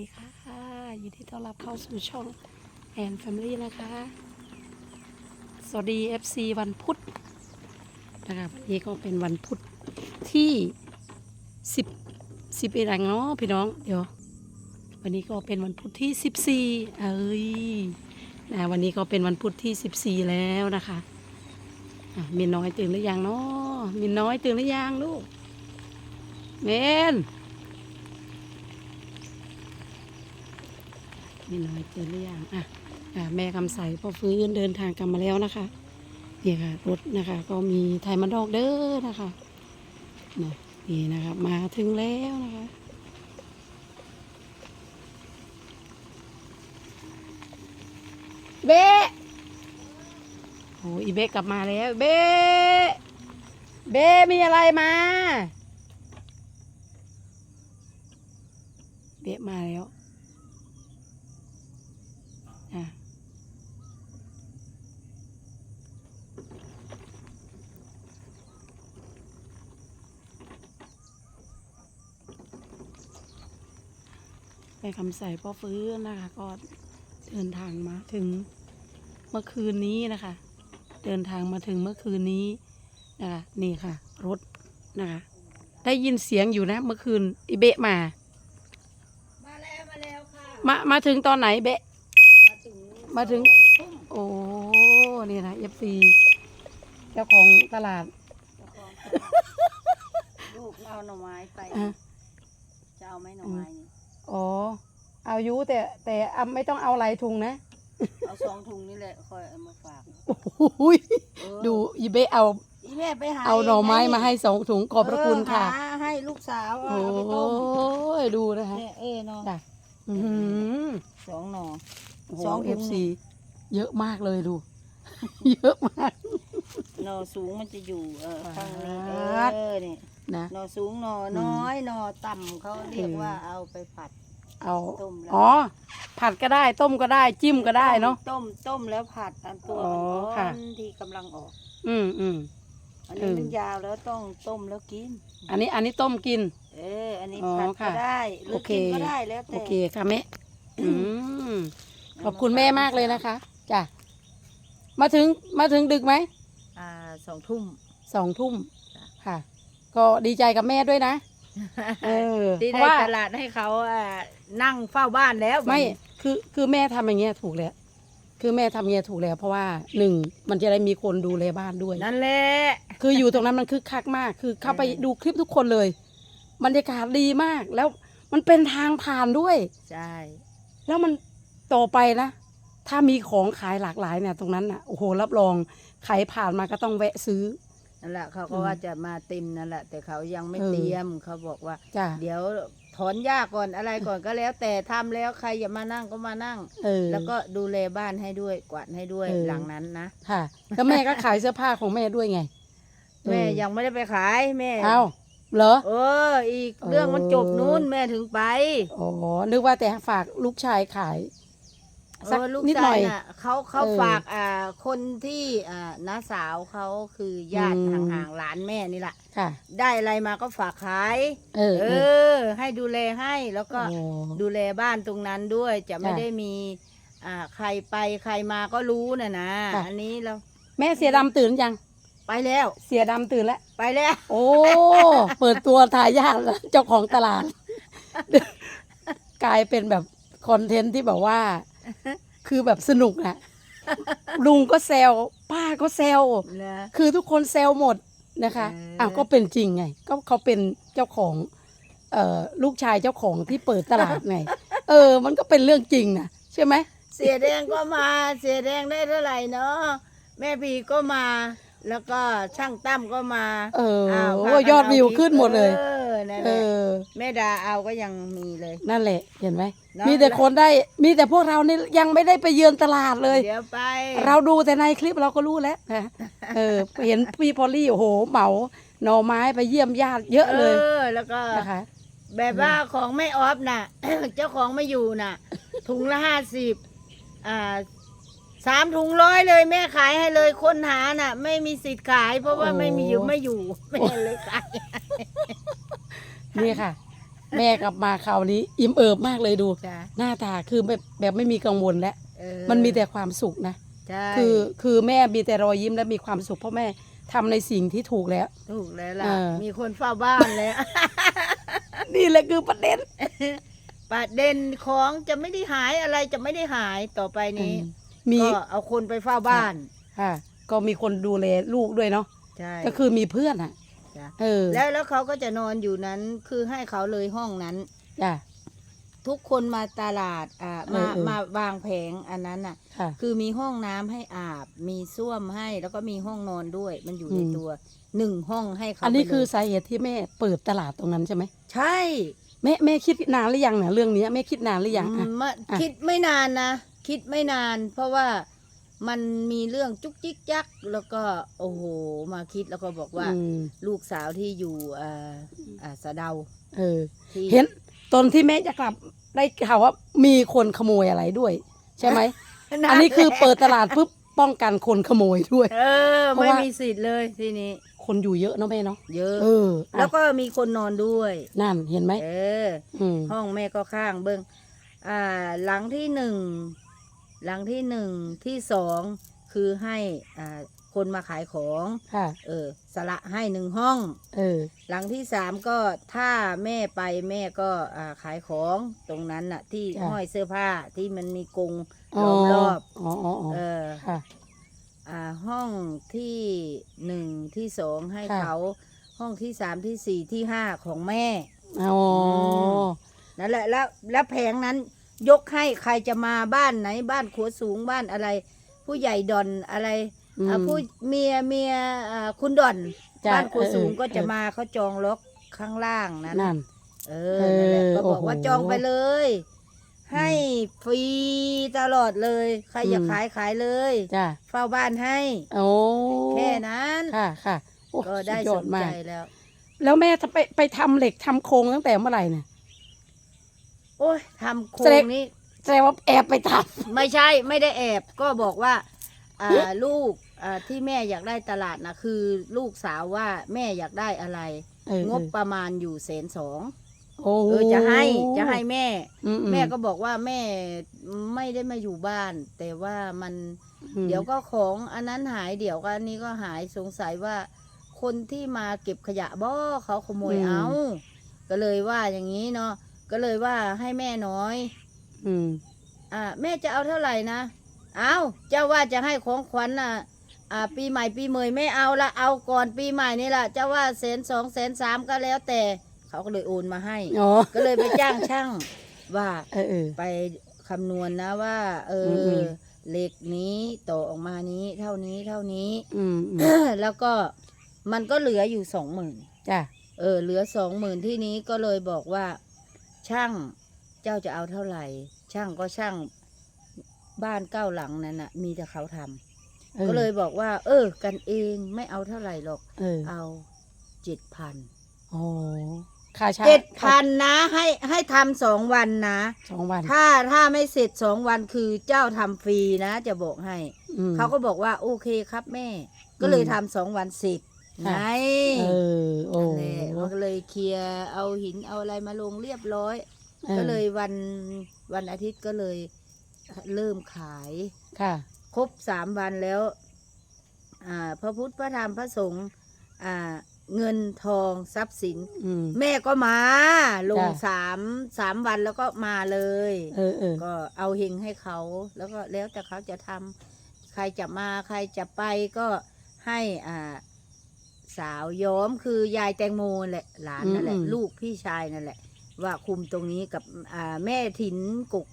ดีค่ะยินดีต้อนรับเข้าสู่ช่องแอนแฟมิลี่นะคะ สวัสดี FC วันพุธนะคะวันนี้ก็เป็นวันพุธที่10 10เอ็ดเนาะพี่น้องเดี๋ยว วันนี้ก็เป็นวันพุธที่14เอ้ยนะวันนี้ก็เป็นวันพุธที่14แล้วนะคะะมินน้อยตื่นหรือยังเนาะมินน้อยตื่นหรือยังลูกเมน นี่น้อยเจอหรือยังอะแม่คำใสพ่อฟื้นเดินทางกลับมาแล้วนะคะนี่ค่ะรถนะคะ ก็มีไทยมันดอกเด้อนะคะนี่นะคะมาถึงแล้วนะคะเบ๊ะโอ้อีเบ๊ะกลับมาแล้ว เบ๊ะเบ๊ะมีอะไรมา เบ๊ะมาแล้ว ไปคำใส่พ่อฟื้นนะคะ ก็เดินทางมาถึงเมื่อคืนนี้นะคะ เดินทางมาถึงเมื่อคืนนี้นะคะนี่ค่ะ รถนะคะ ได้ยินเสียงอยู่นะ เมื่อคืนอิเบะมา มาแล้วมาแล้วค่ะ มามาถึงตอนไหนเบะ มาถึงมาถึงสอทุ่มโอ้นี่นะเอฟซีเจ้าของตลาดลูกเอาหน่อไม้ไปอะจะเอาไหมหน่อไม้นี่ อ๋อ เอาอยุแต่แต่เอาไม่ต้องเอาหลายถุงนะเอาสองถุงนี่แหละคอยเอามาฝากโอ้ยเออดูอีเบะเอาอีแม่ไปหาเอาหน่อไม้งมาให้สองถุงขอบพระคุณค่ะ เออหาให้ลูกสาวโอ้เอาไปต้มยดูนะคะเนี่ยเออเนาะจ้ะอือหือสองหน่อโอ้โหสองถุเองฟนี่ซีเยอะมากเลยดู เยอะมาก หน่อสูงมันจะอยู่เออข้างนี้ปาดเออนี่นะ หน่อสูงหน่อน้อยหน่อต่ำเขาเรียกว่าเอาไปผัด เอาต้มแล้วอ๋อ ผัดก็ได้ต้มก็ได้จิ้มก็ได้เนาะ ต้มต้มแล้วผัดอันตัวอ๋อมันค่ะอ่อนที่กำลังออก อืมอืม อันนี้เออ มันยาวแล้วต้องต้มแล้วกิน อันนี้อันนี้ต้มกิน เออ อันนี้อ๋อผัดค่ะก็ได้หรือโอเค กินก็ได้แล้วแต่โอเคค่ะแม่อืมขอบคุณแม่มากเลยนะคะจ้ะมาถึงมาถึงดึกไหมอ่าสองทุ่ม สองทุ่มจ้ะ ค่ะ ก็ดีใจกับแม่ด้วยนะ เออที่เพได้ราะว่า ตลาดให้เขาอ่า นั่งเฝ้าบ้านแล้วไม่ คือ คือแม่ทำอย่างเงี้ยถูกแล้ว คือแม่ทำอย่างเงี้ยถูกแล้ว เพราะว่าหนึ่งมันจะได้มีคนดูแลบ้านด้วย นั่นแหละ คืออยู่ตรงนั้นมันคึกคักมาก คือเข้าไปเออ ดูคลิปทุกคนเลยบรรยากาศดีมาก แล้วมันเป็นทางผ่านด้วย ใช่ แล้วมันต่อไปนะ ถ้ามีของขายหลากหลายเนี่ยตรงนั้นน่ะ โอ้โห รับรองใครผ่านมาก็ต้องแวะซื้อ นั่นแหละเขาก็อืมว่าจะมาเต็มนั่นแหละ แต่เขายังไม่เออเตรียมเขาบอกว่า จ้ะ เดี๋ยวถอนหญ้าก่อนอะไรก่อนก็แล้ว แต่ทำแล้วใครอย่ามานั่งก็มานั่ง เออ แล้วก็ดูแลบ้านให้ด้วยกวาดให้ด้วยเออ หลังนั้นนะค่ะแล้วแม่ก็ขายเสื้อผ้าของแม่ด้วยไงแม่เออยังไม่ได้ไปขายแม่เอ้าเหรอ เออ อีกเรื่องมันจบนู้นแม่ถึงไป อ๋อ นึกว่าแต่ฝากลูกชายขาย เอสักอลูกนิดหชาน่อยย น่ะเขาเขาเออฝากอ่าคนที่อ่าน้าสาวเขาคือญาติอืม ห่างๆหลานแม่นี่แหละค่ะ ได้อะไรมาก็ฝากขาย เออเอเอออ ให้ดูแลให้แล้วก็โอ้ ดูแลบ้านตรงนั้นด้วยจะไม่จ้ะได้มี อ่าใครไปใครมาก็รู้นะนะค่ะ อันนี้เราแม่เสียดำตื่นยัง ไปแล้วเสียดำตื่นแล้ว ไปแล้ว โอ้ เปิดตัวทายาทแล้วเจ้าของตลาด กลายเป็นแบบคอนเทนต์ที่แบบว่า คือแบบสนุกอะลุงก็แซวป้าก็แซวนะคือทุกคนแซวหมดนะคะเอออ้ อ้าวก็เป็นจริงไง ก็เขาเป็นเจ้าของ เอ่อลูกชายเจ้าของที่เปิดตลาดไง เออ มันก็เป็นเรื่องจริงนะใช่ไหมเสียแดงก็มาเสียแดงได้เท่าไหร่เนาะแม่พีก็มา แล้วก็ช่างตั้มก็มาเออาวโอ้พากันยอดวิวเาขึ้นหมดเลยเออ นั่นแหเอละอ แม่ดาเอาก็ยังมีเลย นั่นแหละ เห็นไหม เนอะ มีแต่คนได้ มีแต่พวกเรานี่ยังไม่ได้ไปเยือนตลาดเลย เดี๋ยวไปเราดูแต่ในคลิปเราก็รู้แล้วนะเออ เห็นพี่พอลลี่โอ้โหเหมาหน่อไม้ไปเยี่ยมญาติเยอะเลยเออแล้วก็ นะคะ แบบว่าของแม่ออฟน่ะ เจ้าของไม่อยู่น่ะ ถุงละห้าสิบอ่าสามถุงร้อยเลยแม่ขายให้เลยคนหาน่ะ ไม่มีสิทธิ์ขาย เพราะว่าโอ้ไม่มีอยู่ไม่อยู่ แม่เลยขาย นี่ค่ะ แม่กลับมาคราวนี้ อิ่มเอิบมากเลยดู จ้ะหน้าตาคือแบบแบบไม่มีกังวลแล้ว เออมันมีแต่ความสุขนะ ใช่คือคือแม่มีแต่รอยยิ้มและมีความสุขเพราะแม่ทำในสิ่งที่ถูกแล้ว ถูกแล้วล่ะ เออ มีคนเฝ้าบ้านแล้ว นี่แหละคือประเด็น ประเด็นของจะไม่ได้หายอะไรจะไม่ได้หายต่อไปนี้มี ก็เอาคนไปเฝ้าบ้าน ค่ะ ก็มีคนดูแลลูกด้วยเนาะ ใช่ก็คือมีเพื่อนอะ จ้ะเออแล้วแล้วเขาก็จะนอนอยู่นั้นคือให้เขาเลยห้องนั้น จ้ะ ทุกคนมาตลาดอ่ามาเออเออ มาวางแผงอันนั้นน่ะ ค่ะ คือมีห้องน้ำให้อาบ มีส้วมให้แล้วก็มีห้องนอนด้วย มันอยู่ในอืม ตัวหนึ่งห้องให้เขาอันนี้ไปเลยคือสาเหตุที่แม่เปิดตลาดตรงนั้นใช่ไหมใช่แม่แม่คิดนานหรือยังเนี่ยเรื่องเนี้ยแม่คิดนานหรือยังอือะมมาอะ คิดไม่นานนะ คิดไม่นาน เพราะว่า มันมีเรื่องจุกจิกจักแล้วก็โอ้โหมาคิดแล้วก็บอกว่า อืมลูกสาวที่อยู่อ่าอ่าสะเดาเออ ที่เห็นตอนที่แม่จะกลับได้ข่าวว่ามีคนขโมยอะไรด้วย ใช่ไหม อันนี้คือเปิดตลาดปุ๊บป้องกันคนขโมยด้วย เออ เพราะไม่ว่ามีสิทธิ์เลยทีนี้ คนอยู่เยอะเนาะแม่เนาะเยอะ เอออะแล้วก็มีคนนอนด้วย นั่นเห็นไหมเออ อืมห้องแม่ก็ข้างเบิ้งอ่า หลังที่หนึ่ง หลังที่หนึ่งที่สองคือให้อ่าคนมาขายของค่ะ เออสละให้หนึ่งห้อง เออ หลังที่สามก็ถ้าแม่ไปแม่ก็อ่าขายของตรงนั้นน่ะ ที่จ้ะ ห้อยเสื้อผ้าที่มันมีกรงอ๋อล้อมรอบอ๋ออ๋ออ๋อเออค่ะ อ่าห้องที่หนึ่งที่สองให้ค่ะ เขาห้องที่สามที่สี่ที่ห้าของแม่ อ๋อนั่นแหละแล้วแล้วแผงนั้น ยกให้ใครจะมาบ้านไหน บ้านขัวสูงบ้านอะไร ผู้ใหญ่ดอนอะไรอืม อ่าผู้เมียเมียอ่าคุณดอน จ้ะบ้านขัวสูงเออก็จะเออมาเขาจองล็อกข้างล่างนั้น นั่น เออนั่นแหละเออก็บอกว่าโอ้โหจองไปเลย ให้ฟรีตลอดเลย ใครอยากอืม ขายขายเลย จ้ะเฝ้าบ้านให้ โอ้แค่นั้น ค่ะค่ะโอ้ก็ได้สุยสอนมาใจกแล้ว แล้วแม่จะไปไปทำเหล็กทำโครงตั้งแต่เมื่อไหร่เนี่ย โอ้ยทำโครแสดงงนี้ แสดงว่าแอบไปทไม่ใช่ไม่ได้แอบก็บอกว่าอ่าลูกอ่าที่แม่อยากได้ตลาดนะคือลูกสาวว่าแม่อยากได้อะไรำเอองบประมาณอยู่แสนสองโอ้เออจะให้จะให้แม่ อือืแม่ก็บอกว่าแม่ไม่ได้มาอยู่บ้าน แต่ว่ามันอืม เดี๋ยวก็ของอันนั้นหายเดี๋ยวก็อันนี้ก็หายสงสัยว่า คนที่มาเก็บขยะบ่เขาขโมยเอา ก็เลยว่าอย่างนี้เนาะ ก็เลยว่าให้แม่น้อย อืม อ่าแม่จะเอาเท่าไหร่นะ เอาเจ้าว่าจะให้ของขวัญน่ะ อ่า ปีใหม่ปีเมยไม่เอาละเอาก่อนปีใหม่นี่แหละเจ้าว่าแสนสองแสนสามก็แล้วแต่ เขาก็เลยโอนมาให้ อ๋อ ก็เลยไปจ้างช่างว่าเออเออ ไปคำนวณนะว่า เออมอือม เหล็กนี้ต่อออกมานี้เท่านี้เท่านี้ อืมอืม แล้วก็มันก็เหลืออยู่สองหมื่น จ้ะ เออเหลือสองหมื่นที่นี้ก็เลยบอกว่า ช่างเจ้าจะเอาเท่าไหร่ ช่างก็ช่างบ้านเก้าหลังนั้นน่ะ มีแต่เขาทำออก็เลยบอกว่า เออ กันเองไม่เอาเท่าไหร่หรอกเออเอาเจ็ดพันโอ้ค่าเช่าเจ็ดพันนะ ให้ให้ทำสองวันนะ สองวันถ้าถ้าไม่เสร็จสองวันคือเจ้าทำฟรีนะ จะบอกให้ อืม เขาก็บอกว่าโอเคครับแม่ ก็เลยอืม ทำสองวันเสร็จ ไงค่ะเออโอ้นั่นแหละมันก็เลยเคลียร์เอาหินเอาอะไรมาลงเรียบร้อยออก็เลยวันวันอาทิตย์ก็เลยเริ่มขายค่ะ ครบสามวันแล้ว อ่า พระพุทธพระธรรมพระสงฆ์อ่า เงินทองทรัพย์สินอืมแม่ก็มา ลงจ้ะสามสามวันแล้วก็มาเลยเออเออก็เอาเฮงให้เขาแล้วก็แล้วแต่เขาจะทำใครจะมาใครจะไปก็ให้อ่า สาวย้อมคือยายแตงโมแหละหลานนั่นแหละอืม ลูกพี่ชายนั่นแหละ ว่าคุมตรงนี้กับอ่าแม่ถินกก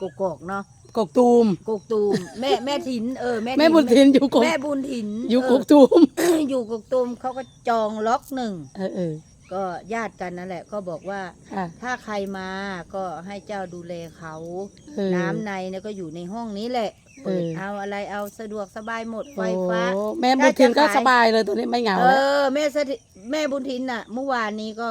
กกอกเนาะกกตูม กกตูมแม่แม่ถินเออแม่แม่บุญทินอยู่กกแม่บุญถินอยู่เกกตูมอยู่กกตูมเขาก็จองล็อกหนึ่งเออเออก็ญาติกันนั่นแหละ ก็บอกว่า ค่ะถ้าใครมาก็ให้เจ้าดูแลเขา เออน้ำในเนี่ยก็อยู่ในห้องนี้แหละ เปิดเออเอาอะไรเอาสะดวกสบายหมดไฟโอ้ฟ้าแม่บุญทินก็ถ้าจะขายสบายเลยตัวนี้ไม่เหงาเอแล้วอแม่สถิแม่บุญทินน่ะเมื่อวานนี้ก็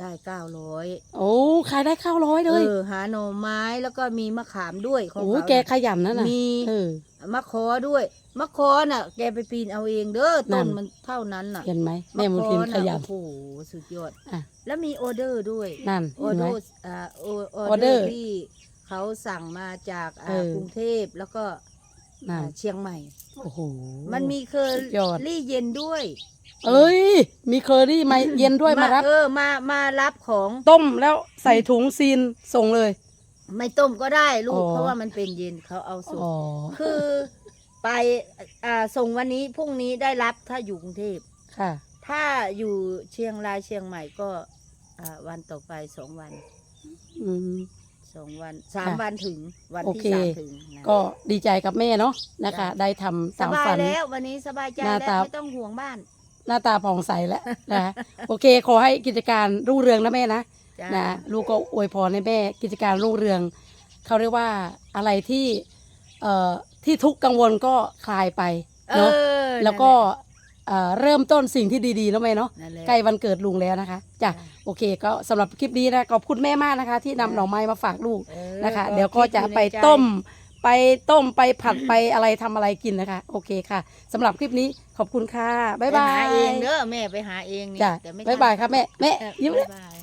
ได้เก้าร้อยโอ้ขายได้ข้าวร้อยเลยเออหาหน่อไม้แล้วก็มีมะขามด้วยของโอ้เขาแกน่ะขยันนั่นน่ะมี เออ มะขอด้วย มะขอน่ะ แกไปปีนเอาเองเด้อนั่ต้นน มันเท่านั้นน่ะเห็นไหมแม่มุนทินขยัน โอ้โหสุดยอด อะ แล้วมีออเดอร์ด้วย นั่นออเห็นเดไหม อร์อ่าออออเดอร์ที่ เขาสั่งมาจากอ่าเออ กรุงเทพแล้วก็นั่นอ่าเชียงใหม่ โอ้โห มันมีเคอสุดยอด รี่เย็นด้วยเอ้ย มีเคอรี่มาเย็นด้วยมารับ เออมามารับของต้มแล้วใส่ถุงซีนส่งเลย ไม่ต้มก็ได้ลูอ๋กอ เพราะว่ามันเป็นเย็นเขาเอาส่งอ๋อ คือไปอ่าส่งวันนี้พรุ่งนี้ได้รับถ้าอยู่กรุงเทพ ค่ะ ถ้าอยู่เชียงรายเชียงใหม่ก็อ่าวันต่อไปสองวัน อืม สองวันสามค่ะวันถึง วันโอที่เค สามถึงนะก็ดีใจกับแม่เนาะนะคะจ้ะได้ทำสตามบายฝัน แล้ววันนี้สบายใจหน้าแล้วตา ไม่ต้องห่วงบ้านหน้าตาผ่องใสแล้วนะคะโอเค ขอให้กิจการรุ่งเรืองนะแม่นะ จ้านะลูกก็อวยพรให้แม่กิจการรุ่งเรือง เขาเรียกว่าอะไรที่เอ่อที่ทุกข์กังวลก็คลายไปเอเนาะอแล้วก็ เอ่อเริ่มต้นสิ่งที่ดีๆนะแม่เนาะนั่นแหละ ใกล้วันเกิดลุงแล้วนะคะจ้ะจ้ะ โอเค ก็สำหรับคลิปนี้นะขอบคุณแม่มากนะคะ ที่นำจ้ะหน่อไม้มาฝากลูก ออนะคะเดี๋ยวก็จะคิดอยู่ไปในใจต้มไปต้มไปผัดไปอะไรทำอะไรกินนะคะ โอเคค่ะสำหรับคลิปนี้ขอบคุณค่ะ บ๊ายบาไปหายเองเด้อแม่ไปหาเองนี่จ้ะแต่ไม่บ๊ายบายทันครับแม่แม่เออยิ้มบ๊ายบาย